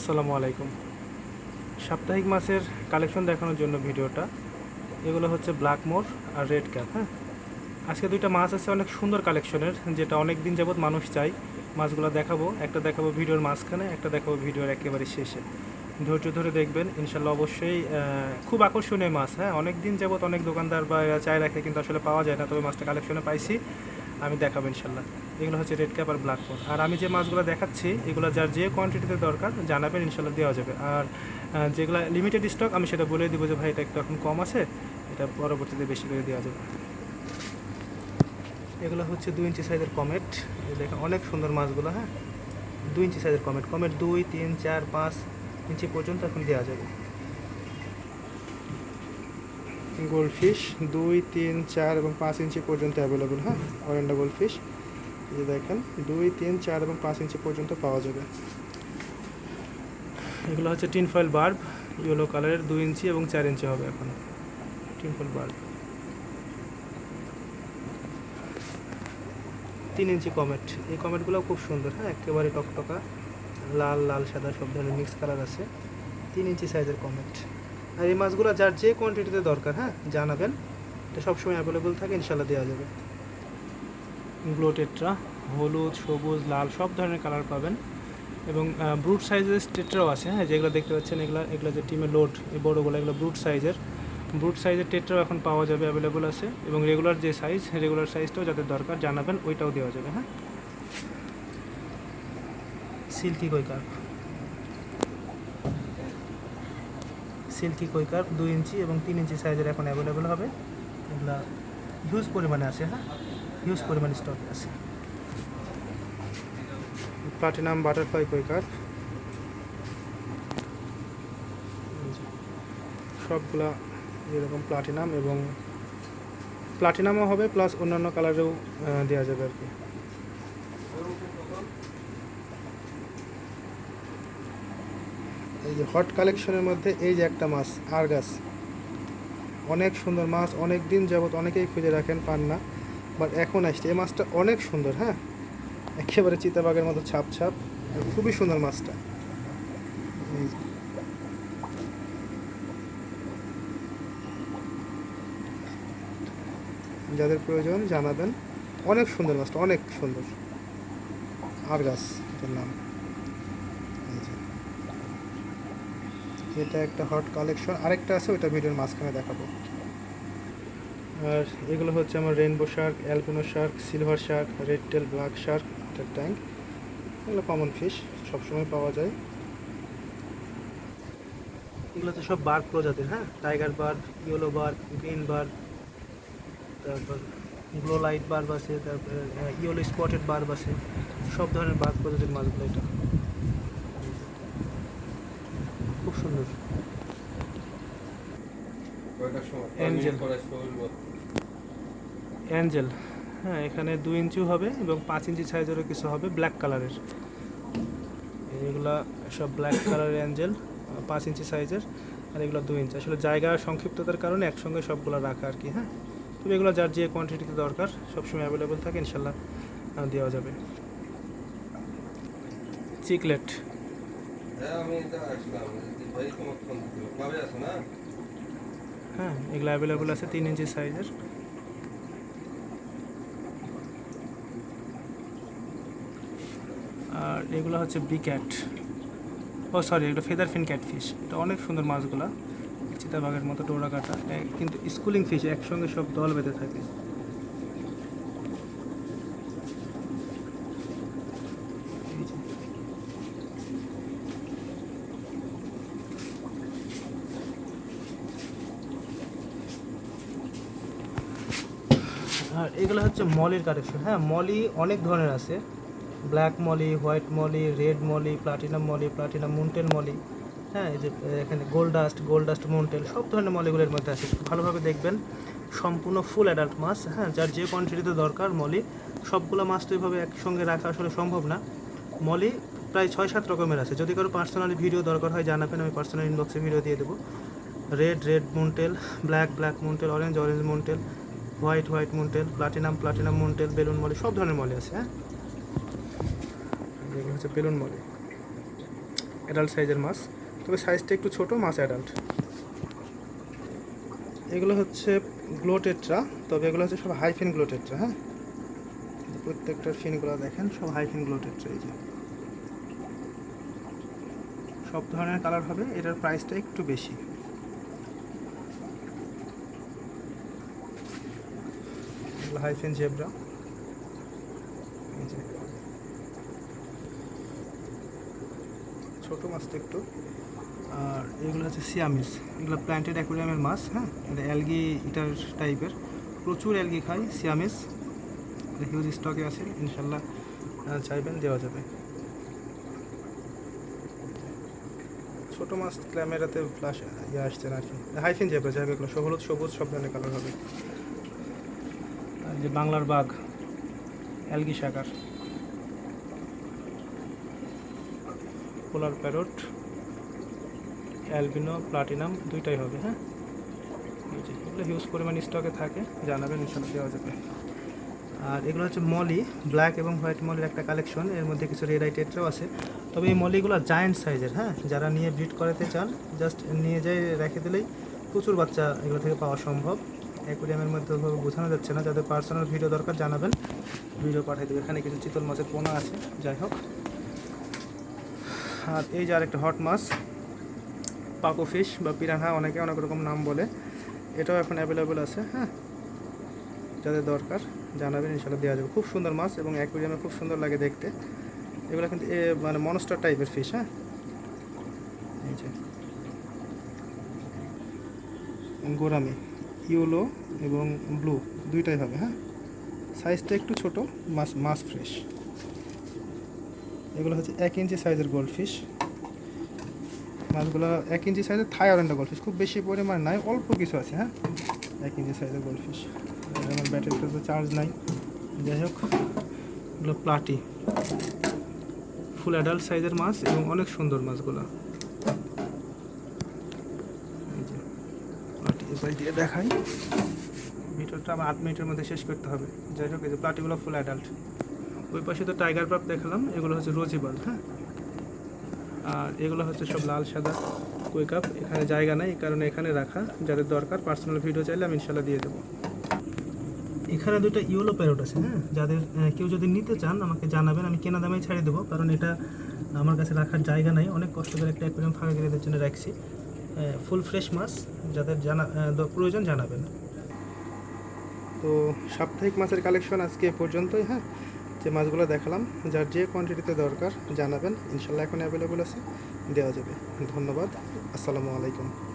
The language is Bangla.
আসসালামু আলাইকুম। সাপ্তাহিক মাছের কালেকশন দেখানোর জন্য ভিডিওটা। এগুলো হচ্ছে ব্ল্যাক মোর আর রেড ক্যাপ হ্যাঁ? আজকে দুইটা মাছ আছে, অনেক সুন্দর কালেকশনের, যেটা অনেক দিন যাবত মানুষ চাই মাছগুলো দেখাবো, একটা দেখাবো ভিডিওর মাঝখানে, একটা দেখাবো ভিডিওর একেবারে শেষে। ধৈর্য ধরে দেখবেন ইনশাল্লাহ অবশ্যই খুব আকর্ষণীয় মাছ হ্যাঁ? অনেক দিন যাবৎ অনেক দোকানদার বা চায় রাখে, কিন্তু আসলে পাওয়া যায় না, তবে মাছটা কালেকশনে পাইছি, আমি দেখাবো ইনশাল্লাহ এগুলো হচ্ছে রেড ক্যাপ আর ব্ল্যাক মোর আর আমি যে মাছগুলো দেখাচ্ছি, এগুলো যার যে কোয়ান্টিটিতে দরকার, জানাবেন ইনশাল্লাহ দেওয়া যাবে। আর যেগুলো লিমিটেড স্টক আমি সেটা বলে দিব যে, ভাই, এটা একটু এখন কম আছে, এটা পরবর্তীতে বেশি করে দেওয়া যাবে। এগুলো হচ্ছে দুই ইঞ্চি সাইজের কমেট দেখেন অনেক সুন্দর মাছগুলো হ্যাঁ? দুই ইঞ্চি সাইজের কমেট কমেট দুই, তিন, চার, পাঁচ ইঞ্চি পর্যন্ত এখন দেওয়া যাবে। গোল্ডফিশ দুই, তিন, চার এবং পাঁচ ইঞ্চি পর্যন্ত অ্যাভেলেবল হ্যাঁ? অরেন্ডা গোল্ডফিশ যে দেখেন, দুই, তিন, চার এবং পাঁচ ইঞ্চি পর্যন্ত পাওয়া যাবে। এগুলো হচ্ছে টিন ফয়েল বাল্ব, ইয়েলো কালারের দুই ইঞ্চি এবং চার ইঞ্চি হবে এখন, টিন ফয়েল বাল্ব। তিন ইঞ্চি কমেট, এই কমেটগুলো খুব সুন্দর হ্যাঁ একেবারে টকটকা, লাল লাল, সাদা, সব ধরনের মিক্স কালার আছে। তিন ইঞ্চি সাইজের কমেট। আর এই মাছগুলো যার যে কোয়ান্টিটিতে দরকার হ্যাঁ জানাবেন। এটা সবসময় অ্যাভেলেবল থাকে ইনশাল্লাহ দেওয়া যাবে। গ্লোটেট্রা হলুদ, সবুজ, লাল, সব ধরনের কালার পাবেন। এবং ব্রুট সাইজের টেট্রাও আছে হ্যাঁ যেগুলো দেখতে পাচ্ছেন, এগুলো এগুলো যে টিমের লোড এই বড়োগুলো, এগুলো ব্রুট সাইজের ব্রুট সাইজের টেট্রাও এখন পাওয়া যাবে অ্যাভেলেবল আছে। এবং রেগুলার যে সাইজ রেগুলার সাইজটাও যাদের দরকার, জানাবেন, ওইটাও দেওয়া যাবে হ্যাঁ। সিল্কি কৈকার সিল্কি কৈকার দুই ইঞ্চি এবং তিন ইঞ্চি সাইজের এখন অ্যাভেলেবেল হবে। এগুলা হিউজ পরিমাণে আছে হ্যাঁ। হিউজ পরিমাণে স্টক আছে। প্লাটিনাম বাটারফ্লাই যে, সবগুলা এরকম প্লাটিনাম এবং প্লাটিনামও হবে প্লাস অন্যান্য কালারেও দেওয়া যাবে আর কি। এই যে হট কালেকশনের মধ্যে এই যে একটা মাছ আরগাস অনেক সুন্দর মাছ অনেক দিন যাবত অনেকেই খুঁজে রাখেন পান না। বাট এখন আসছে। এই মাছটা অনেক সুন্দর হ্যাঁ? একেবারে চিতাবাগের মতো ছাপ ছাপ। খুবই সুন্দর মাছটা। যাদের প্রয়োজন জানাবেন। অনেক সুন্দর মাছটা, অনেক সুন্দর। আরগাস এটার নাম। এটা একটা হট কালেকশন আরেকটা আছে, ওইটা ভিডিওর মাঝখানে দেখাবো। আর এগুলো হচ্ছে আমার rainbow shark albino shark silver shark red tail black shark tank এগুলো কমন ফিশ সবসময় পাওয়া যায়। এগুলো তো সব বার্ক প্রজাতির হ্যাঁ? Tiger barb yellow barb green barb তারপর গ্লো লাইট বার্ব আছে তারপরে ইয়েলো স্পটেড বার্ব আছে সব ধরনের বার্ক প্রজাতির মাছগুলো এটা। খুব সুন্দর। Angel. অ্যাঞ্জেল হ্যাঁ এখানে দুই ইঞ্চিও হবে এবং পাঁচ ইঞ্চি সাইজেরও কিছু হবে ব্ল্যাক কালারের এগুলা সব ব্ল্যাক কালারের অ্যাঞ্জেল পাঁচ ইঞ্চি সাইজের আর এগুলো দুই ইঞ্চি। আসলে জায়গা সংক্ষিপ্ততার কারণে একসঙ্গে সবগুলো রাখা আর কি হ্যাঁ? তবে এগুলো যার যে কোয়ান্টিটিতে দরকার সবসময় অ্যাভেলেবেল থাকে ইনশাল্লাহ দেওয়া যাবে। চিকলেট হ্যাঁ হ্যাঁ এগুলো অ্যাভেলেবেল আছে তিন ইঞ্চি সাইজের আর এগুলো হচ্ছে বি ক্যাট ও সরি এগুলো ফেদার ফিন ক্যাট ফিশ এটা অনেক সুন্দর মাছগুলো। চিতাবাঘের মতো ডোরা কাটা। কিন্তু স্কুলিং ফিশ একসঙ্গে সব দল বেঁধে থাকে। আর এগুলো হচ্ছে মলির কালেকশন। হ্যাঁ মলি অনেক ধরনের আছে। Black molly, white molly, red molly, platinum molly, platinum মুন্টেল molly হ্যাঁ এই যে এখানে গোল্ড ডাস্ট গোল্ড ডাস্ট মুন্টেল সব ধরনের মলিগুলোর মধ্যে আছে। ভালোভাবে দেখবেন, সম্পূর্ণ ফুল অ্যাডাল্ট মাছ হ্যাঁ যার যে কোয়ান্টিটিতে দরকার মলি, সবগুলো মাছ তো এইভাবে একসঙ্গে রাখা আসলে সম্ভব না। মলি প্রায় ছয় সাত রকমের আছে, যদি কারও পার্সোনালি ভিডিও দরকার হয় জানাবেন, আমি পার্সোনাল ইনবক্সে ভিডিও দিয়ে দেবো। রেড রেড মুন্টেল, ব্ল্যাক ব্ল্যাক মুন্টেল, অরেঞ্জ অরেঞ্জ মুন্টেল, হোয়াইট হোয়াইট মুন্টেল, প্লাটিনাম প্লাটিনাম মুন্টেল, বেলুন মলি, সব ধরনের মলি আছে হ্যাঁ। হচ্ছে বেলুন মলি। অ্যাডাল্ট সাইজের মাছ। তবে সাইজটা একটু ছোট, মাছ অ্যাডাল্ট এগুলো হচ্ছে গ্লোটেট্রা তবে এগুলো হচ্ছে সব হাইফিন গ্লোটেট্রা হ্যাঁ? প্রত্যেকটার ফিনগুলো দেখেন, সব হাইফিন গ্লোটেট্রা এই যে। সব ধরনের কালার হবে, এটার প্রাইসটা একটু বেশি। হাইফিন জেব্রা এই যে। ছোটো মাছটা একটু। আর এগুলো হচ্ছে সিয়ামিস। এগুলো প্ল্যান্টেড অ্যাকুরিয়ামের মাছ হ্যাঁ? এটা অ্যালগি ইটার টাইপের প্রচুর অ্যালগি খায় সিয়ামিস। হিউজ স্টকে আছে ইনশাল্লাহ চাইবেন, দেওয়া যাবে। ছোটো মাছ ক্যামেরাতে ফ্লাশ ইয়ে আসছে না আর কি। হাইফিন যাবে যাবে এগুলো হলুদ সবুজ, সব ধরনের কালার হবে। যে বাংলার বাঘ algae sucker polar parrot, albino, platinum, দুইটাই হবে হ্যাঁ? এই যে, এগুলো হিউজ পরিমাণ স্টকে থাকে, জানাবেন ইনশাল্লাহ দেওয়া যাবে। আর এগুলো হচ্ছে মলি ব্ল্যাক এবং হোয়াইট মলির একটা কালেকশন এর মধ্যে কিছু রেড আছে। তবে এই মলিগুলো জায়ান্ট সাইজের হ্যাঁ? যারা নিয়ে ব্রিড করাতে চান জাস্ট নিয়ে যাই, রেখে দিলেই প্রচুর বাচ্চা এগুলো থেকে পাওয়া সম্ভব। অ্যাকুরিয়ামের মধ্যে ওভাবে বোঝানো যাচ্ছে না, যাদের পার্সোনাল ভিডিও দরকার, জানাবেন। ভিডিও পাঠিয়ে দেবে। এখানে কিছু চিতল মাছের পোনা আছে, যাই হোক। আর এই যে আরেকটা হট মাছ, পাকো ফিশ বা পিরানহা অনেকে অনেক রকম নাম বলে। এটাও এখন অ্যাভেলেবেল আছে হ্যাঁ। যাদের দরকার জানাবেন ইনশাল্লাহ দেওয়া যাবে। খুব সুন্দর মাছ এবং অ্যাকুরিয়ামে খুব সুন্দর লাগে দেখতে। এগুলো কিন্তু মানে মনস্টার টাইপের ফিশ হ্যাঁ। এই যে। গোরামি ইউলো এবং ব্লু দুইটাই হবে হ্যাঁ। সাইজটা একটু ছোট, মাছ মাছ ফ্রেশ এগুলো হচ্ছে এক ইঞ্চি সাইজের গোল্ড ফিশ মাছগুলো এক ইঞ্চি সাইজের থাই অরেন্ডা গোল্ড ফিশ খুব বেশি পরিমাণ নাই, অল্প কিছু আছে হ্যাঁ? এক ইঞ্চি সাইজের গোল্ড ফিশ যেমন ব্যাটারিতে তো চার্জ নাই। যাই হোক, এগুলো প্লাটি ফুল অ্যাডাল্ট সাইজের মাছ এবং অনেক সুন্দর মাছগুলো। দিয়ে দেখাই। ভিডিওটা আমার আট মিনিটের মধ্যে শেষ করতে হবে। যাই হোক, এই যে প্লাটিগুলো ফুল অ্যাডাল্ট ওই পাশে তো টাইগার পাপ দেখালাম, এগুলো হচ্ছে রোজিবাল হ্যাঁ? আর এগুলো হচ্ছে সব লাল, সাদা কুই কাপ এখানে জায়গা নেই কারণে এখানে রাখা, যাদের দরকার পার্সোনাল ভিডিও চাইলে আমি ইনশাল্লাহ দিয়ে দেবো। এখানে দুটো ইয়েলো প্যারট আছে হ্যাঁ? যাদের কেউ যদি নিতে চান, আমাকে জানাবেন, আমি কেনা দামেই ছাড়িয়ে দেবো, কারণ এটা আমার কাছে রাখার জায়গা নাই, অনেক কষ্ট করে একটা অ্যাকুরিয়াম ফাঁকা করে জন্য রাখছি। ফুল ফ্রেশ মাছ, যাদের জানা প্রয়োজন জানাবেন। তো সাপ্তাহিক মাছের কালেকশন আজকে পর্যন্তই হ্যাঁ? যে মাছগুলো দেখালাম, যার যে কোয়ান্টিটিতে দরকার, জানাবেন। ইনশাল্লাহ এখন অ্যাভেলেবল আছে, দেওয়া যাবে। ধন্যবাদ। আসসালামু আলাইকুম।